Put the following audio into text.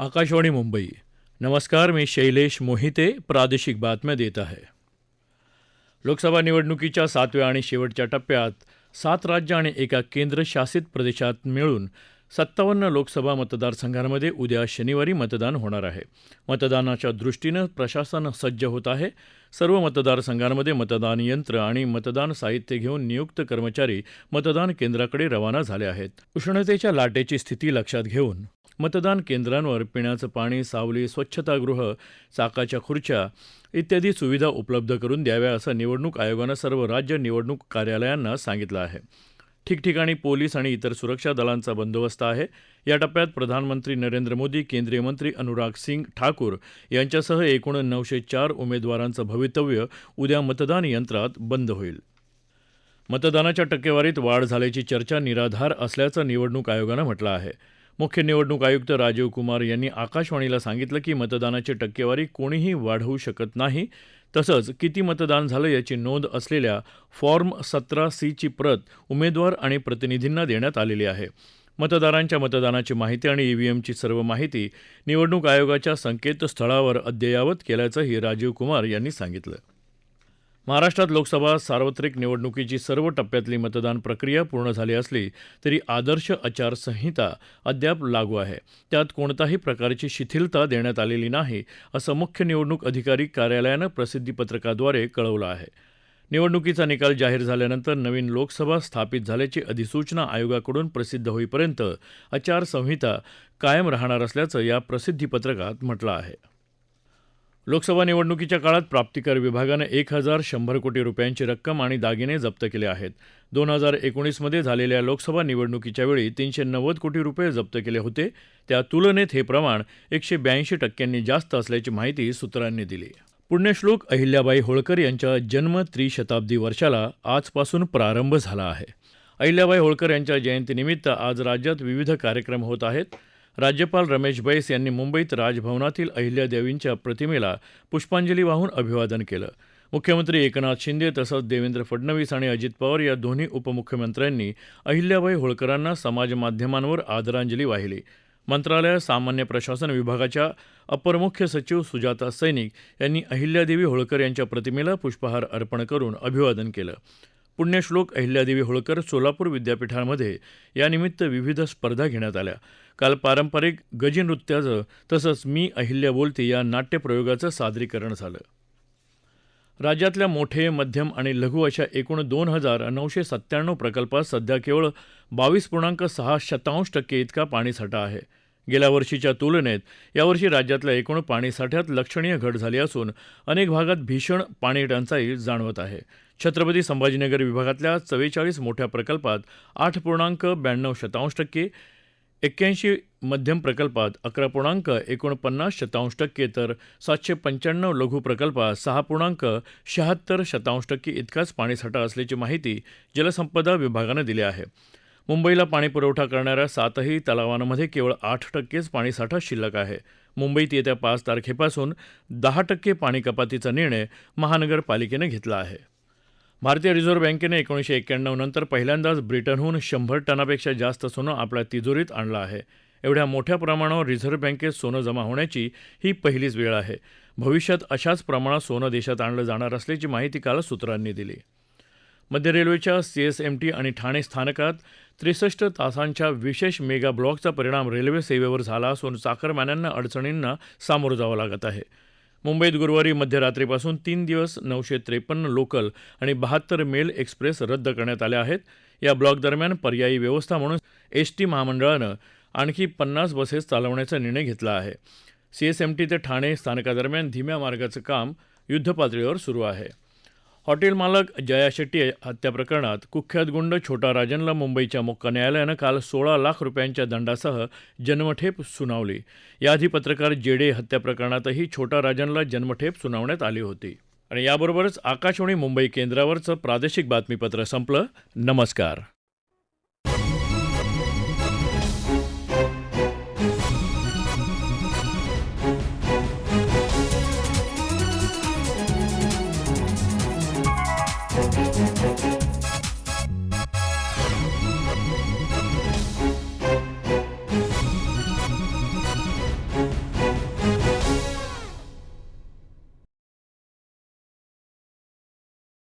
आकाशवाणी मुंबई। नमस्कार मी शैलेश मोहिते प्रादेशिक बातम्या देत आहे। लोकसभा निवडणुकीच्या सातव्या आणि शेवटच्या टप्प्यात सात राज्य आणि एका केंद्रशासित प्रदेशात मिळून सत्तावन्न लोकसभा मतदारसंघांमध्ये उद्या शनिवारी मतदान होणार आहे। मतदानाच्या दृष्टीनं प्रशासन सज्ज होत आहे। सर्व मतदारसंघांमध्ये मतदान यंत्र आणि मतदान साहित्य घेऊन नियुक्त कर्मचारी मतदान केंद्राकडे रवाना झाले आहेत। उष्णतेच्या लाटेची स्थिती लक्षात घेऊन मतदान केंद्रांवर पिण्याचं पाणी सावली स्वच्छतागृह चाकाच्या खुर्च्या इत्यादी सुविधा उपलब्ध करून द्याव्या असं निवडणूक आयोगानं सर्व राज्य निवडणूक कार्यालयांना सांगितलं आहे. ठिकठिकाणी पोलीस आणि इतर सुरक्षा दलांचा बंदोबस्त आहे. या टप्प्यात प्रधानमंत्री नरेंद्र मोदी केंद्रीय मंत्री अनुराग सिंग ठाकूर यांच्यासह एकूण नऊशे चार उमेदवारांचं भवितव्य उद्या मतदान यंत्रात बंद होईल. मतदानाच्या टक्केवारीत वाढ झाल्याची चर्चा निराधार असल्याचं निवडणूक आयोगानं म्हटलं आहे. मुख्य निवडणूक आयुक्त राजीव कुमार यांनी आकाशवाणीला सांगितलं की मतदानाची टक्केवारी कोणीही वाढवू शकत नाही. तसंच किती मतदान झालं याची नोंद असलेल्या फॉर्म सतरा सीची प्रत उमेदवार आणि प्रतिनिधींना देण्यात आलेली आहे. मतदारांच्या मतदानाची माहिती आणि ईव्हीएमची सर्व माहिती निवडणूक आयोगाच्या संकेतस्थळावर अद्ययावत केल्याचंही राजीव कुमार यांनी सांगितलं. महाराष्ट्रात लोकसभा सार्वत्रिक निवडणुकीची सर्व टप्प्यातली मतदान प्रक्रिया पूर्ण झाली असली तरी आदर्श आचारसंहिता अद्याप लागू आहे. त्यात कोणताही प्रकारची शिथिलता देण्यात आलेली नाही असं मुख्य निवडणूक अधिकारी कार्यालयानं प्रसिद्धीपत्रकाद्वारे कळवलं आहे. निवडणुकीचा निकाल जाहीर झाल्यानंतर नवीन लोकसभा स्थापित झाल्याची अधिसूचना आयोगाकडून प्रसिद्ध होईपर्यंत आचारसंहिता कायम राहणार असल्याचं या प्रसिद्धीपत्रकात म्हटलं आहे. लोकसभा निवडणुकीच्या काळात प्राप्तिकर विभागानं एक हजार शंभर कोटी रुपयांची रक्कम आणि दागिने जप्त केले आहेत. दोन हजार एकोणीसमध्ये झालेल्या लोकसभा निवडणुकीच्या वेळी तीनशे नव्वद कोटी रुपये जप्त केले होते. त्या तुलनेत हे प्रमाण एकशे ब्याऐंशी टक्क्यांनी जास्त असल्याची माहिती सूत्रांनी दिली. पुण्यश्लोक अहिल्याबाई होळकर यांच्या जन्म त्रिशताब्दी वर्षाला आजपासून प्रारंभ झाला आहे. अहिल्याबाई होळकर यांच्या जयंतीनिमित्त आज राज्यात विविध कार्यक्रम होत आहेत. राज्यपाल रमेश बैस यांनी मुंबईत राजभवनातील अहिल्यादेवींच्या प्रतिमेला पुष्पांजली वाहून अभिवादन केलं. मुख्यमंत्री एकनाथ शिंदे तसंच देवेंद्र फडणवीस आणि अजित पवार या दोन्ही उपमुख्यमंत्र्यांनी अहिल्याबाई होळकरांना समाजमाध्यमांवर आदरांजली वाहिली. मंत्रालय सामान्य प्रशासन विभागाच्या अपर मुख्य सचिव सुजाता सैनिक यांनी अहिल्यादेवी होळकर यांच्या प्रतिमेला पुष्पहार अर्पण करून अभिवादन केलं. पुण्यश्लोक अहिल्यादेवी होळकर सोलापूर विद्यापीठामध्ये यानिमित्त विविध स्पर्धा घेण्यात आल्या. काल पारंपरिक गजीनृत्याचं तसंच मी अहिल्या बोलते या नाट्यप्रयोगाचं सादरीकरण झालं. राज्यातल्या मोठे मध्यम आणि लघु अशा एकूण दोन हजार नऊशे सत्त्याण्णव प्रकल्पात सध्या केवळ बावीस पूर्णांक सहा शतांश टक्के इतका पाणीसाठा आहे. गेल्या वर्षीच्या तुलनेत यावर्षी राज्यातल्या एकूण पाणीसाठ्यात लक्षणीय घट झाली असून अनेक भागात भीषण पाणीटंचाई जाणवत आहे. छत्रपती संभाजीनगर विभागातल्या चव्वेचाळीस मोठ्या प्रकल्पात आठ पूर्णांक ब्याण्णव शतांश टक्के एक्क्याऐंशी मध्यम प्रकल्पात अकरा पूर्णांक एकोणपन्नास शतांश टक्के तर सातशे पंच्याण्णव लघु प्रकल्पात सहा पूर्णांक शहात्तर शतांश टक्के इतकाच पाणीसाठा असल्याची माहिती जलसंपदा विभागानं दिली आहे. मुंबईला पाणीपुरवठा करणाऱ्या सातही तलावांमध्ये केवळ आठ टक्केच पाणीसाठा शिल्लक आहे. मुंबईत येत्या पाच तारखेपासून दहा टक्के पाणी कपातीचा निर्णय महानगरपालिकेनं घेतला आहे. भारतीय रिझर्व्ह बँकेनं एकोणीसशे एक्क्याण्णव नंतर पहिल्यांदाच ब्रिटनहून शंभर टनापेक्षा जास्त सोनं आपल्या तिजोरीत आणलं आहे. एवढ्या मोठ्या प्रमाणावर रिझर्व्ह बँकेत सोनं जमा होण्याची ही पहिलीच वेळ आहे. भविष्यात अशाच प्रमाणात सोनं देशात आणलं जाणार असल्याची माहिती काल सूत्रांनी दिली. मध्य रेल्वेच्या सीएसएमटी आणि ठाणे स्थानकात त्रेसष्ट तासांच्या विशेष मेगा ब्लॉकचा परिणाम रेल्वे सेवेवर झाला असून चाकरमान्यांना अडचणींना सामोरं जावं लागत आहे. मुंबईत गुरुवारी मध्यरात्रीपासून तीन दिवस नऊशे त्रेपन्न लोकल आणि बहात्तर मेल एक्सप्रेस रद्द करण्यात आल्या आहेत. या ब्लॉकदरम्यान पर्यायी व्यवस्था म्हणून एस टी महामंडळानं आणखी पन्नास बसेस चालवण्याचा निर्णय घेतला आहे. सीएसएमटी ते ठाणे स्थानकादरम्यान धीम्या मार्गाचं काम युद्धपातळीवर सुरू आहे. हॉटेल मालक जया शेट्टी हत्या प्रकरणात कुख्यात गुंड छोटा राजनला मुंबईच्या मोक्का न्यायालयानं काल सोळा लाख रुपयांच्या दंडासह जन्मठेप सुनावली. याआधी पत्रकार जेडे हत्या प्रकरणातही छोटा राजनला जन्मठेप सुनावण्यात आली होती. आणि याबरोबरच आकाशवाणी मुंबई केंद्रावरचं प्रादेशिक बातमीपत्र संपलं. नमस्कार.